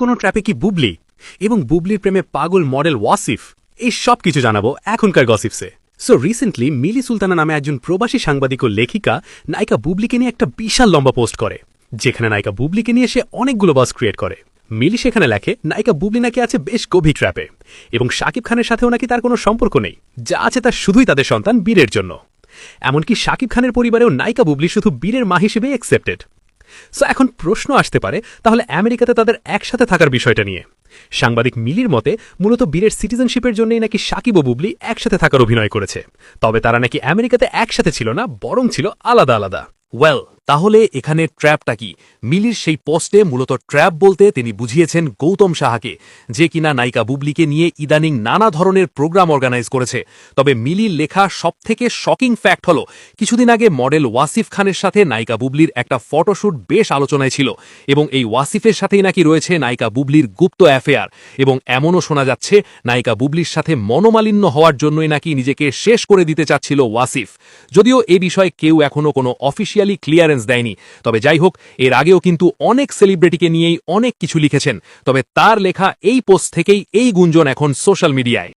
কোনো ট্র্যাপে কি বুবলি? এবং বুবলির প্রেমে পাগল মডেল ওয়াসিফ? এই সব কিছু জানাব এখনকার গসিপসে। সো রিসেন্টলি মিলি সুলতানা নামে একজন প্রবাসী সাংবাদিক ও লেখিকা নায়িকা বুবলিকে নিয়ে একটা বিশাল লম্বা পোস্ট করে, যেখানে নায়িকা বুবলিকে নিয়ে সে অনেকগুলো বাস ক্রিয়েট করে। মিলি সেখানে লেখে, নায়িকা বুবলি নাকি আছে বেশ গভীর ট্র্যাপে এবং শাকিব খানের সাথেও নাকি তার কোনো সম্পর্ক নেই, যা আছে তার শুধুই তাদের সন্তান বীরের জন্য। এমনকি শাকিব খানের পরিবারেও নায়িকা বুবলি শুধু বীরের মা হিসেবে অ্যাকসেপ্টেড সো এখন প্রশ্ন আসতে পারে, তাহলে আমেরিকাতে তাদের একসাথে থাকার বিষয়টা নিয়ে। সাংবাদিক মিলির মতে, মূলত বীরের সিটিজেনশিপের জন্যই নাকি সাকিব ও বুবলি একসাথে থাকার অভিনয় করেছে। তবে তারা নাকি আমেরিকাতে একসাথে ছিল না, বরং ছিল আলাদা আলাদা। ওয়েল তাহলে এখানে ট্র্যাপটা কি? মিলির সেই পোস্টে মূলত ট্র্যাপ বলতে তিনি বুঝিয়েছেন গৌতম সাহাকে, যে কিনা নায়িকা বুবলিকে নিয়ে ইদানিং নানা ধরনের প্রোগ্রাম অর্গানাইজ করেছে। তবে মিলির লেখা সবথেকে শকিং ফ্যাক্ট হল, কিছুদিন আগে মডেল ওয়াসিফ খানের সাথে নায়িকা বুবলির একটা ফটোশ্যুট বেশ আলোচনায় ছিল এবং এই ওয়াসিফের সাথেই নাকি রয়েছে নায়িকা বুবলির গুপ্ত অ্যাফেয়ার এবং এমনও শোনা যাচ্ছে, নায়িকা বুবলির সাথে মনোমালিন্য হওয়ার জন্যই নাকি নিজেকে শেষ করে দিতে চাচ্ছিল ওয়াসিফ। যদিও এ বিষয়ে কেউ এখনও কোনো অফিসিয়ালি ক্লিয়ারেন্স দেয়নি। তবে যাই হোক এর আগেও কিন্তু অনেক সেলিব্রিটিকে নিয়েই অনেক কিছু লিখেছেন। তবে তার লেখা এই পোস্ট থেকেই এই গুঞ্জন এখন সোশ্যাল মিডিয়ায়